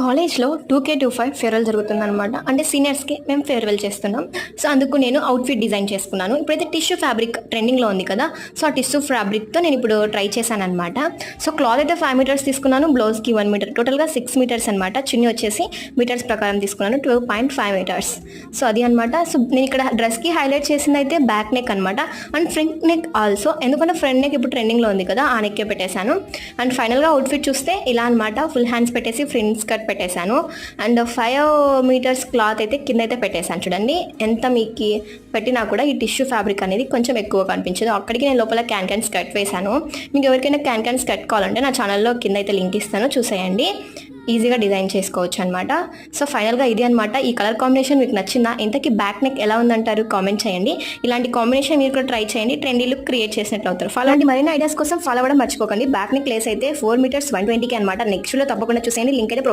కాలేజ్లో two K two five farewell జరుగుతుందనమాట అంటే సీనియర్స్కి మేము ఫేర్వెల్ చేస్తున్నాం. సో అందుకు నేను అవుట్ఫిట్ డిజైన్ చేసుకున్నాను. ఇప్పుడైతే టిష్యూ ఫ్యాబ్రిక్ ట్రెండింగ్లో ఉంది కదా సో ఆ టిష్యూ ఫ్యాబ్రిక్తో నేను ఇప్పుడు ట్రై చేశాను అనమాట సో క్లాత్ అయితే ఫైవ్ మీటర్స్ తీసుకున్నాను బ్లౌజ్కి వన్ మీటర్ టోటల్గా సిక్స్ మీటర్స్ అనమాట చిన్న వచ్చేసి మీటర్స్ ప్రకారం తీసుకున్నాను twelve point five metres. So అది అనమాట సో నేను ఇక్కడ డ్రెస్కి హైలైట్ చేసింది అయితే బ్యాక్ నెక్ అనమాట అండ్ ఫ్రంట్ నెక్ ఆల్సో ఎందుకంటే ఫ్రంట్ నెక్ ఇప్పుడు ట్రెండింగ్లో ఉంది కదా ఆ నెక్కే పెట్టేశాను. అండ్ ఫైనల్గా అవుట్ఫిట్ చూస్తే ఇలా అనమాట ఫుల్ హ్యాండ్స్ పెట్టేసి ఫ్రెండ్స్ స్కర్ట్ పెట్టేశాను. అండ్ ఫైవ్ మీటర్స్ క్లాత్ అయితే కింద అయితే పెట్టేశాను చూడండి. ఎంత మీకు పెట్టినా కూడా ఈ టిష్యూ ఫ్యాబ్రిక్ అనేది కొంచెం ఎక్కువ కనిపించదు. అక్కడికి నేను లోపల క్యాన్ క్యాన్స్ కట్ వేశాను. మీకు ఎవరికైనా క్యాన్ క్యాన్స్ స్కర్ట్ కావాలంటే నా ఛానల్లో కింద అయితే లింక్ ఇస్తాను చూసేయండి. ఈజీగా డిజైన్ చేసుకోవచ్చు అనమాట సో ఫైనల్గా ఇది అనమాట ఈ కలర్ కాంబినేషన్ మీకు నచ్చిందా? ఇంతకీ బ్యాక్ నెక్ ఎలా ఉందంటారు? కామెంట్ చేయండి. ఇలాంటి కాంబినేషన్ మీరు కూడా ట్రై చేయండి. ట్రెండీ లుక్ క్రియేట్ చేసినట్లు అవుతారు. ఫాలో అలాంటి మరిన్ని ఐడియాస్ కోసం ఫాలో అవ్వడం మర్చిపోకండి. బ్యాక్ నెక్ లేస్ అయితే ఫోర్ మీటర్స్ వన్ ట్వంటీకి అనమాట నెక్స్ట్లో తప్పకుండా చూసేయండి. లింక్ అయితే